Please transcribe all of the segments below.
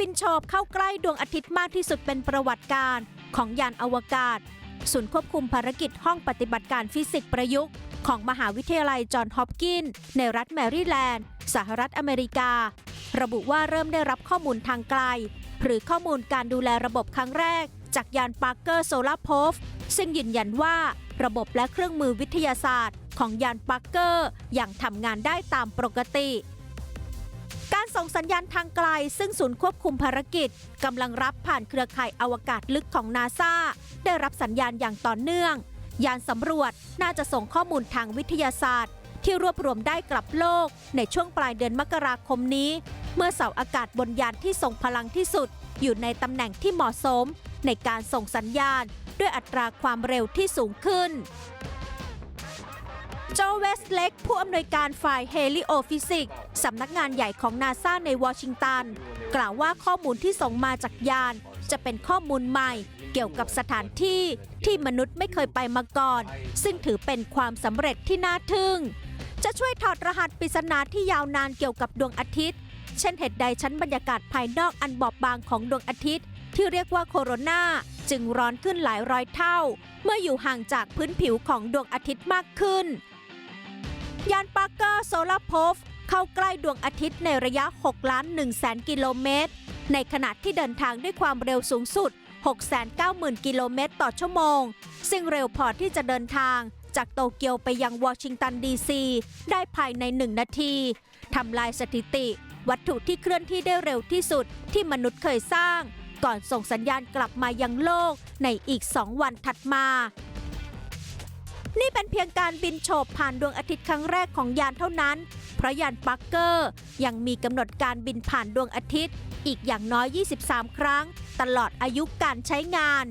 บินโฉบเข้าใกล้ดวงอาทิตย์มากที่สุดเป็นประวัติการของยานอวกาศ ศูนย์ควบคุมภารกิจห้องปฏิบัติการฟิสิกส์ประยุกต์ ของมหาวิทยาลัยจอห์นฮอปกินส์ในรัฐแมริแลนด์ สหรัฐอเมริกา ระบุว่าเริ่มได้รับข้อมูลทางไกล หรือข้อมูลการดูแลระบบครั้งแรก จากยานปาร์เกอร์โซลาร์โพฟซึ่งยืนยันว่าระบบและเครื่องมือวิทยาศาสตร์ ของยานปาร์เกอร์ยังทำงานได้ตามปกติ การส่งสัญญาณทางไกล ซึ่งศูนย์ควบคุมภารกิจกำลังรับผ่านเครือข่ายอวกาศลึกของนาซาได้รับสัญญาณอย่างต่อเนื่อง ยานสำรวจน่าจะส่งข้อมูลทางวิทยาศาสตร์ ที่รวบรวมได้กลับโลก ในช่วงปลายเดือนมกราคมนี้ เมื่อเสาอากาศบนยานที่ส่งพลังที่สุด อยู่ในตำแหน่งที่เหมาะสม ในการส่งสัญญาณ ด้วยอัตราความเร็วที่สูงขึ้น โจเวสเล็ก ผู้อำนวยการฝ่ายเฮลิโอฟิสิกส์สำนักงานใหญ่ของนาซาในวอชิงตัน กล่าวว่าข้อมูลที่ส่งมาจากยาน จะเป็นข้อมูลใหม่ เกี่ยวกับสถานที่ที่มนุษย์ไม่เคยไปมาก่อน ซึ่งถือเป็นความสำเร็จที่น่าทึ่ง จะช่วยถอดรหัสปริศนาที่ยาวนานเกี่ยวกับดวงอาทิตย์ เช่นเหตุใดชั้นบรรยากาศภายนอกอันบอบบางของดวงอาทิตย์ ที่เรียกว่าโคโรนาจึงร้อนขึ้นหลายร้อยเท่า เมื่ออยู่ห่างจากพื้นผิวของดวงอาทิตย์มากขึ้น ยานปาร์เกอร์โซลาร์โพฟเข้าใกล้ดวงอาทิตย์ในระยะ 6 ล้าน1แสนกิโลเมตร ในขณะที่เดินทางด้วยความเร็วสูงสุด 690,000 กิโลเมตรต่อชั่วโมง ซึ่งเร็วพอที่จะเดินทางจากโตเกียวไปยังวอชิงตันดีซีได้ภายใน 1 นาที ทำลายสถิติ วัตถุที่เคลื่อนที่ได้เร็วที่สุดที่มนุษย์เคยสร้าง ก่อนส่งสัญญาณกลับมายังโลกในอีก 2 วันถัดมา นี่เป็นเพียงการบินโฉบผ่านดวงอาทิตย์ครั้งแรกของยานเท่านั้น เพราะยานปักเกอร์ยังมีกำหนดการบินผ่านดวงอาทิตย์ อีกอย่างน้อย 23 ครั้ง ตลอดอายุการใช้งาน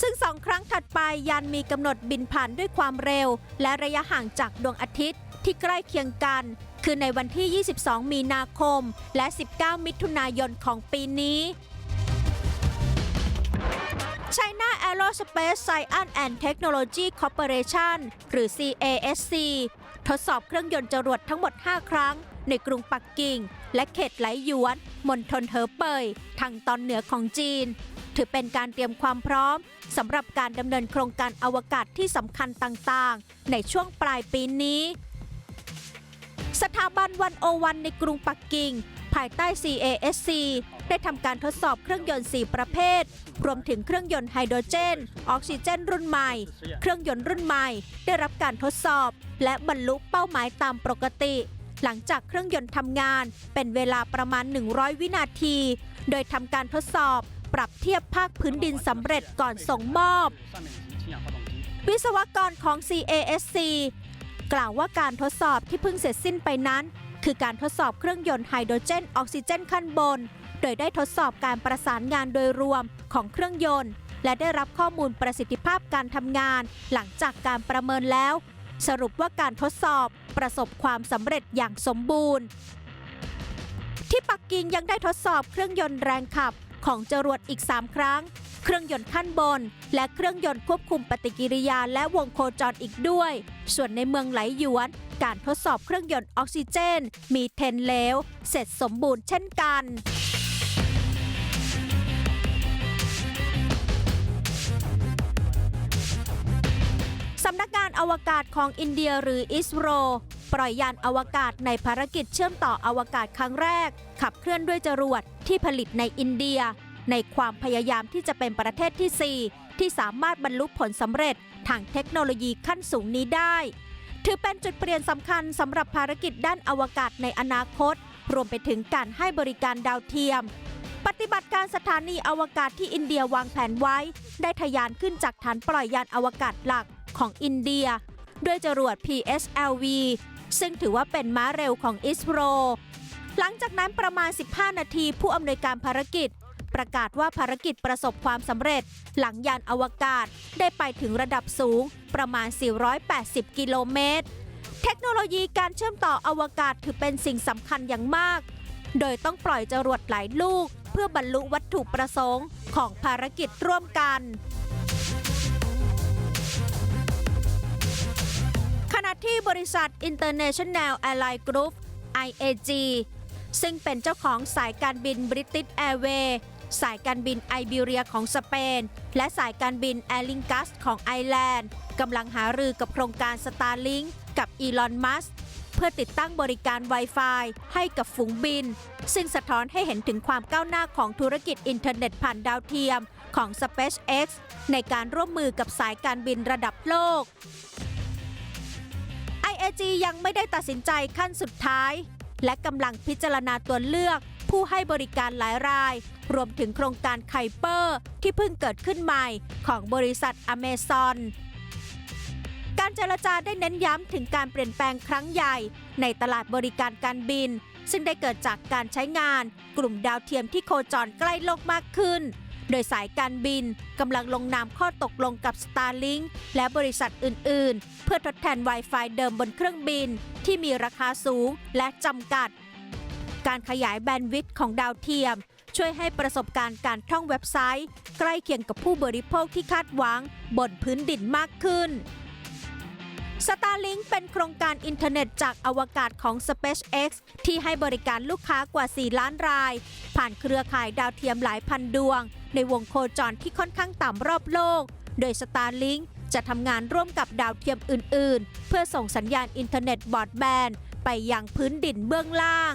ซึ่งสองครั้งถัดไปยานมีกำหนดบินผ่านด้วยความเร็ว และระยะห่างจากดวงอาทิตย์ที่ใกล้เคียงกัน คือในวันที่ 22 มีนาคม และ 19 มิถุนายนของปีนี้ China Aerospace Science and Technology Corporation หรือ CASC ทดสอบเครื่องยนต์จรวดทั้งหมด 5 ครั้ง ในกรุงปักกิ่ง และเขตไหลหยวนมณฑลเหอเป่ยทางตอนเหนือของจีน ถือเป็นการเตรียมความพร้อมสำหรับการดำเนินโครงการอวกาศที่สำคัญต่างๆ ในช่วงปลายปีนี้ สถาบันวันโอวันในกรุงปักกิ่ง ภายใต้ CASC ได้ทำการทดสอบเครื่องยนต์ 4 ประเภท รวมถึงเครื่องยนต์ไฮโดรเจน ออกซิเจนรุ่นใหม่ เครื่องยนต์รุ่นใหม่ ได้รับการทดสอบ และบรรลุเป้าหมายตามปกติ หลังจากเครื่องยนต์ทำงาน เป็นเวลาประมาณ 100 วินาที โดยทำการทดสอบ ปรับเทียบภาคพื้นดินสำเร็จก่อนส่งมอบ วิศวกรของ CASC กล่าวว่าการทดสอบที่เพิ่งเสร็จสิ้นไปนั้น คือการทดสอบเครื่องยนต์ไฮโดรเจนออกซิเจนขั้นบน โดยได้ทดสอบการประสานงานโดยรวมของเครื่องยนต์ และได้รับข้อมูลประสิทธิภาพการทำงาน หลังจากการประเมินแล้ว สรุปว่าการทดสอบประสบความสำเร็จอย่างสมบูรณ์ ที่ปักกิ่งยังได้ทดสอบเครื่องยนต์แรงขับของจรวดอีก 3 ครั้ง เครื่องยนต์ขั้นบน และเครื่องยนต์ควบคุมปฏิกิริยาและวงโคจรอีกด้วย ส่วนในเมืองไหลหยวน การทดสอบเครื่องยนต์ออกซิเจน มีเทนเลวเสร็จสมบูรณ์เช่นกันสำนักงานอวกาศของอินเดียหรืออิสโร ปล่อยยานอวกาศในภารกิจเชื่อมต่ออวกาศครั้งแรก ขับเคลื่อนด้วยจรวดที่ผลิตในอินเดีย ในความพยายามที่จะเป็นประเทศที่ 4 ที่สามารถบรรลุผลสำเร็จทางเทคโนโลยีขั้นสูงนี้ได้ ถือเป็นจุดเปลี่ยนสำคัญสำหรับภารกิจด้านอวกาศในอนาคต รวมไปถึงการให้บริการดาวเทียม ปฏิบัติการสถานีอวกาศที่อินเดียวางแผนไว้ ได้ทะยานขึ้นจากฐานปล่อยยานอวกาศหลักของอินเดีย ด้วยจรวด PSLV ซึ่งถือว่าเป็นม้าเร็วของอิสโรหลังจากนั้นประมาณ 15 นาทีผู้อำนวยการภารกิจ ประกาศว่าภารกิจประสบความสำเร็จ หลังยานอวกาศได้ไปถึงระดับสูงประมาณ 480 กิโลเมตร เทคโนโลยีการเชื่อมต่ออวกาศถือเป็นสิ่งสำคัญอย่างมาก โดยต้องปล่อยจรวดหลายลูก เพื่อบรรลุวัตถุประสงค์ของภารกิจร่วมกันขณะที่บริษัท International Airline Group IAG ซึ่งเป็นเจ้าของสายการบิน British Airways สายการบินไอเบีเรียของสเปน และสายการบิน Aer Lingus ของไอร์แลนด์กำลังหารือกับโครงการ Starlink กับอีลอนมัสเพื่อติดตั้งบริการ Wi-Fi ให้กับฝูงบิน ซึ่งสะท้อนให้เห็นถึงความก้าวหน้าของธุรกิจอินเทอร์เน็ตผ่านดาวเทียมของ SpaceX ในการร่วมมือกับสายการบินระดับโลก IAG ยังไม่ได้ตัดสินใจขั้นสุดท้าย และกำลังพิจารณาตัวเลือก ผู้ให้บริการหลายราย รวมถึงโครงการไคเปอร์ ที่เพิ่งเกิดขึ้นใหม่ของบริษัทอเมซอนการเจรจาได้เน้นย้ำถึงการเปลี่ยนแปลงครั้งใหญ่ ในตลาดบริการการบิน ซึ่งได้เกิดจากการใช้งาน กลุ่มดาวเทียมที่โคจรใกล้โลกมากขึ้น โดยสายการบินกำลังลงนามข้อตกลงกับ Starlink และบริษัทอื่น ๆ เพื่อทดแทน Wi-Fi เดิมบนเครื่องบิน ที่มีราคาสูงและจำกัด การขยายแบนด์วิดต์ของดาวเทียม ช่วยให้ประสบการณ์การท่องเว็บไซต์ ใกล้เคียงกับผู้บริโภคที่คาดหวัง บนพื้นดินมากขึ้น Starlink เป็นโครงการอินเทอร์เน็ตจากอวกาศของ SpaceX ที่ให้บริการลูกค้ากว่า 4 ล้านราย ผ่านเครือข่ายดาวเทียมหลายพันดวง ในวงโคจรที่ค่อนข้างต่ำรอบโลก โดย Starlink จะทำงานร่วมกับดาวเทียมอื่น ๆ เพื่อส่งสัญญาณอินเทอร์เน็ตบอร์ดแบนด์ไปยังพื้นดินเบื้องล่าง